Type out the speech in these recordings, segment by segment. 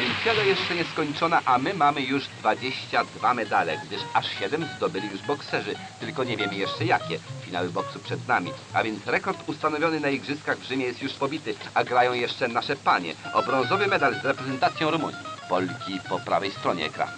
Olimpiada jeszcze nie skończona, a my mamy już 22 medale, gdyż aż 7 zdobyli już bokserzy, tylko nie wiemy jeszcze jakie. Finały boksu przed nami, a więc rekord ustanowiony na Igrzyskach w Rzymie jest już pobity, a grają jeszcze nasze panie o brązowy medal z reprezentacją Rumunii. Polki po prawej stronie ekranu.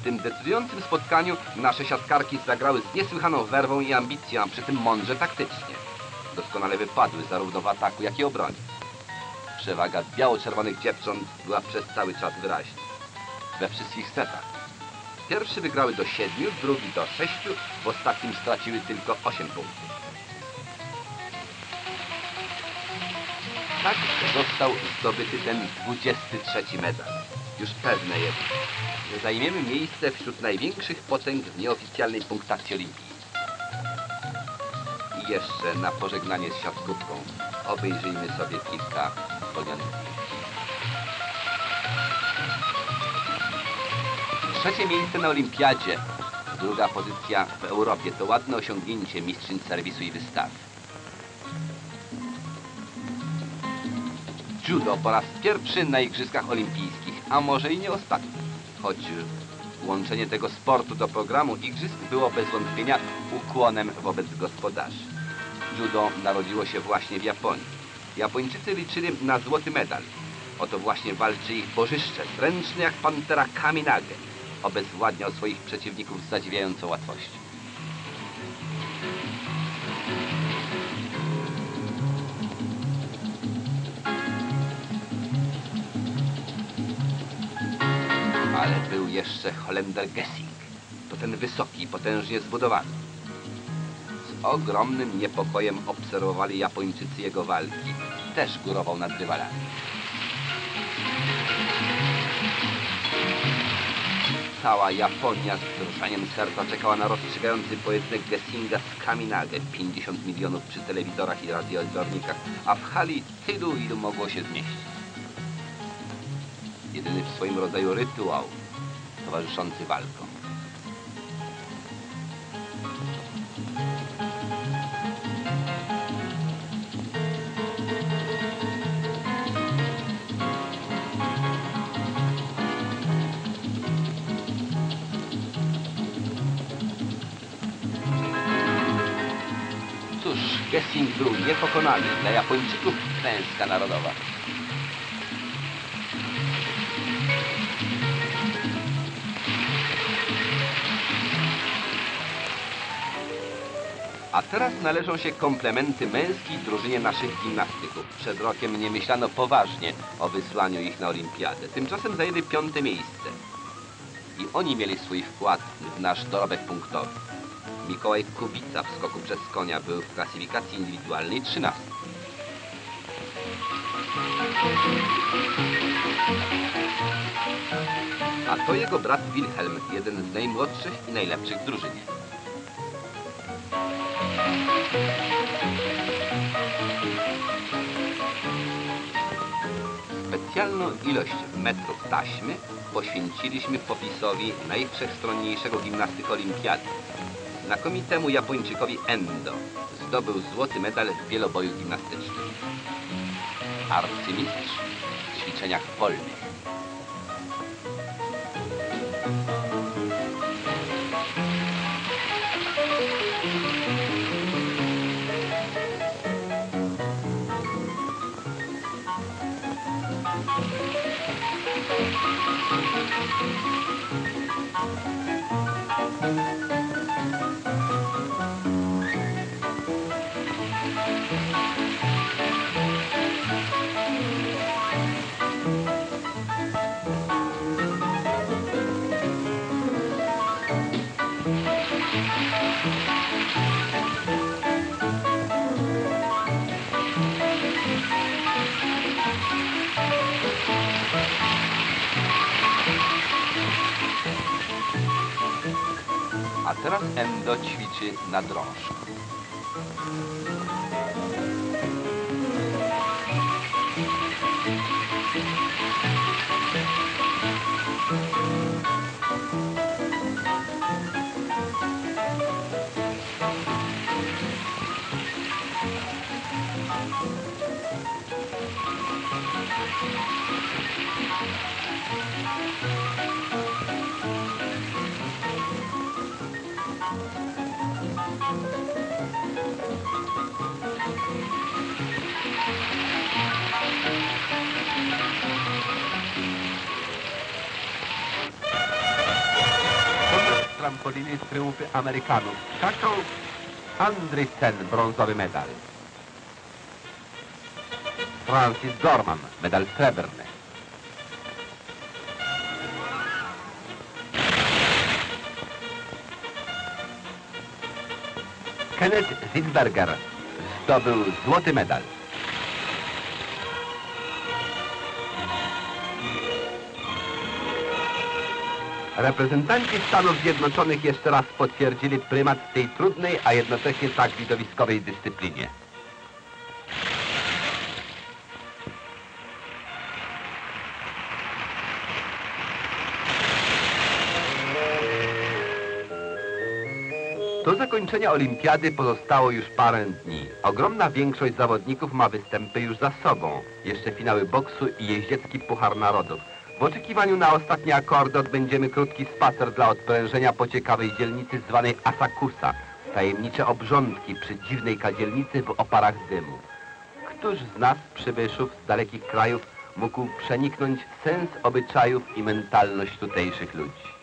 W tym decydującym spotkaniu nasze siatkarki zagrały z niesłychaną werwą i ambicją, a przy tym mądrze taktycznie. Doskonale wypadły zarówno w ataku, jak i obronie. Przewaga biało-czerwonych dziewcząt była przez cały czas wyraźna. We wszystkich setach. Pierwszy wygrały do siedmiu, drugi do sześciu, w ostatnim straciły tylko osiem punktów. Tak został zdobyty ten 23 medal. Już pewne jest, że zajmiemy miejsce wśród największych potęg w nieoficjalnej punktacji olimpii. I jeszcze na pożegnanie z siatkówką obejrzyjmy sobie kilka zdjęć. Trzecie miejsce na olimpiadzie, druga pozycja w Europie to ładne osiągnięcie mistrzyń serwisu i wystawy. Judo po raz pierwszy na Igrzyskach Olimpijskich, a może i nie ostatni. Choć łączenie tego sportu do programu Igrzysk było bez wątpienia ukłonem wobec gospodarzy. Judo narodziło się właśnie w Japonii. Japończycy liczyli na złoty medal. Oto właśnie walczy ich bożyszcze, zręczny jak pantera Kaminage. Obezwładniał swoich przeciwników z zadziwiającą łatwością. Ale był jeszcze Holender Gessing. To ten wysoki, potężnie zbudowany. Z ogromnym niepokojem obserwowali Japończycy jego walki. Też górował nad rywalami. Cała Japonia z wzruszeniem serca czekała na rozstrzygający pojedynek Gessinga z Kaminage. 50 milionów przy telewizorach i radioodbiornikach, a w hali tylu, ilu mogło się zmieścić. Jedyny w swoim rodzaju rytuał towarzyszący walkom. Gessing był niepokonany. Dla Japończyków klęska narodowa. A teraz należą się komplementy męskiej drużynie naszych gimnastyków. Przed rokiem nie myślano poważnie o wysłaniu ich na olimpiadę. Tymczasem zajęli piąte miejsce. I oni mieli swój wkład w nasz dorobek punktowy. Mikołaj Kubica w skoku przez konia był w klasyfikacji indywidualnej 13. A to jego brat Wilhelm, jeden z najmłodszych i najlepszych w drużynie. Specjalną ilość metrów taśmy poświęciliśmy popisowi najwszechstronniejszego gimnastyka olimpiady. Znakomitemu Japończykowi Endo zdobył złoty medal w wieloboju gimnastycznym. Arcymistrz w ćwiczeniach wolnych. A teraz Endo ćwiczy na drążku. trampolinist triumf amerykanów. Kaczą Andrysen, brązowy medal. Francis Gorman, medal srebrny. Kenneth Zilberger zdobył złoty medal. Reprezentanci Stanów Zjednoczonych jeszcze raz potwierdzili prymat tej trudnej, a jednocześnie tak widowiskowej dyscyplinie. Do zakończenia olimpiady pozostało już parę dni. Ogromna większość zawodników ma występy już za sobą. Jeszcze finały boksu i jeździecki Puchar Narodów. W oczekiwaniu na ostatni akordy odbędziemy krótki spacer dla odprężenia po ciekawej dzielnicy zwanej Asakusa. Tajemnicze obrządki przy dziwnej kadzielnicy w oparach dymu. Któż z nas, przybyszów z dalekich krajów, mógł przeniknąć sens obyczajów i mentalność tutejszych ludzi?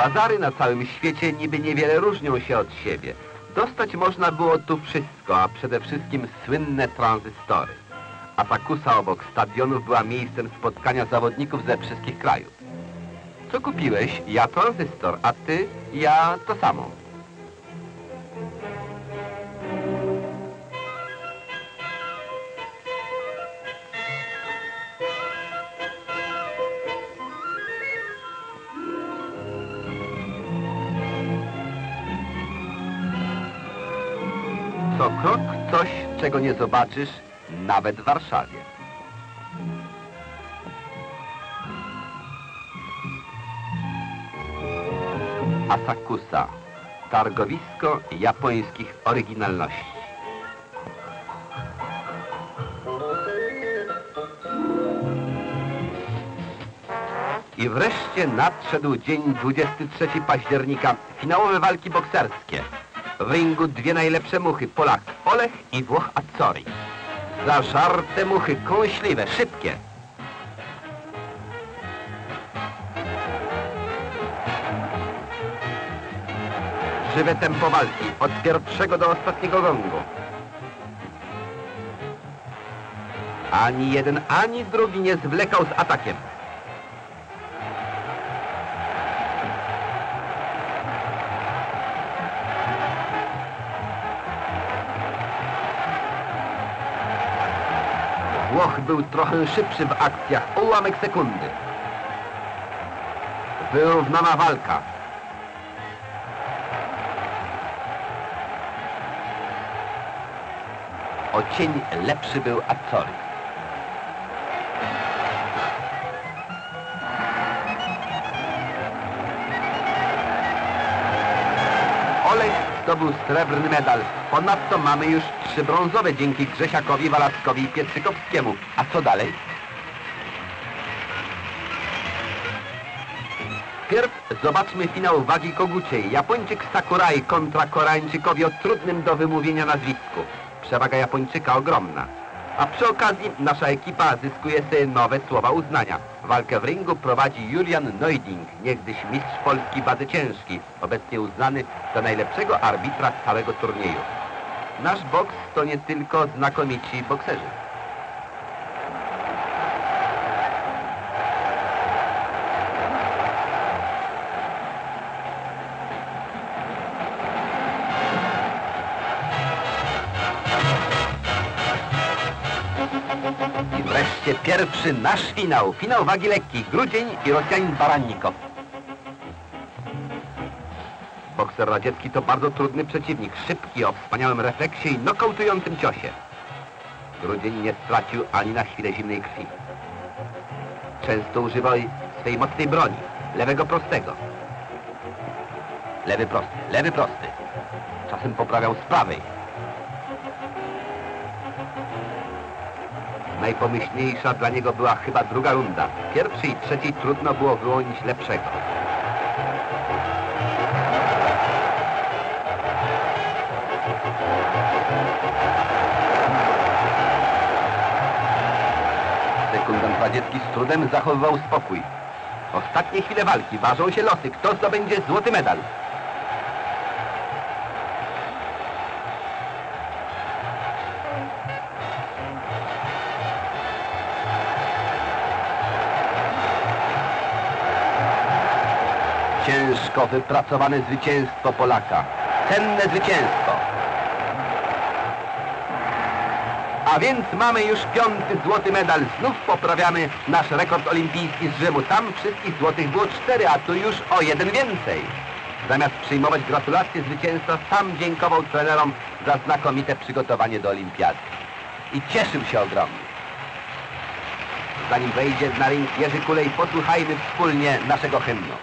Bazary na całym świecie niby niewiele różnią się od siebie. Dostać można było tu wszystko, a przede wszystkim słynne tranzystory. Asakusa obok stadionów była miejscem spotkania zawodników ze wszystkich krajów. Co kupiłeś? Ja tranzystor, a ty? Ja to samo. Co krok coś, czego nie zobaczysz nawet w Warszawie. Asakusa. Targowisko japońskich oryginalności. I wreszcie nadszedł dzień 23 października. Finałowe walki bokserskie. W ringu dwie najlepsze muchy, Polak Olech i Włoch Azzori. Zażarte muchy, kąśliwe, szybkie. Żywe tempo walki, od pierwszego do ostatniego gongu. Ani jeden, ani drugi nie zwlekał z atakiem. Włoch był trochę szybszy w akcjach, o ułamek sekundy. Wyrównana walka. O cień lepszy był Azzori. Zdobył srebrny medal. Ponadto mamy już trzy brązowe dzięki Grzesiakowi, Walackowi i Pietrzykowskiemu. A co dalej? Pierw zobaczmy finał wagi koguciej. Japończyk Sakurai kontra Koreańczykowi o trudnym do wymówienia nazwisku. Przewaga Japończyka ogromna. A przy okazji nasza ekipa zyskuje sobie nowe słowa uznania. Walkę w ringu prowadzi Julian Neuding, niegdyś mistrz Polski wady ciężki, obecnie uznany za najlepszego arbitra całego turnieju. Nasz boks to nie tylko znakomici bokserzy. I wreszcie pierwszy nasz finał. Finał wagi lekkiej. Grudzień i Rosjanin Barannikow. Bokser radziecki to bardzo trudny przeciwnik. Szybki, o wspaniałym refleksie i nokautującym ciosie. Grudzień nie stracił ani na chwilę zimnej krwi. Często używał swej mocnej broni. Lewego prostego. Lewy prosty, lewy prosty. Czasem poprawiał z prawej. Najpomyślniejsza dla niego była chyba druga runda. W pierwszej i trzeciej trudno było wyłonić lepszego. Sekundant Radziecki z trudem zachowywał spokój. Ostatnie chwile walki, ważą się losy. Kto zdobędzie złoty medal? Ciężko wypracowane zwycięstwo Polaka. Cenne zwycięstwo. A więc mamy już piąty złoty medal. Znów poprawiamy nasz rekord olimpijski z Rzymu. Tam wszystkich złotych było cztery, a tu już o jeden więcej. Zamiast przyjmować gratulacje zwycięstwa, sam dziękował trenerom za znakomite przygotowanie do olimpiady. I cieszył się ogromnie. Zanim wejdzie na ring Jerzy Kulej, posłuchajmy wspólnie naszego hymnu.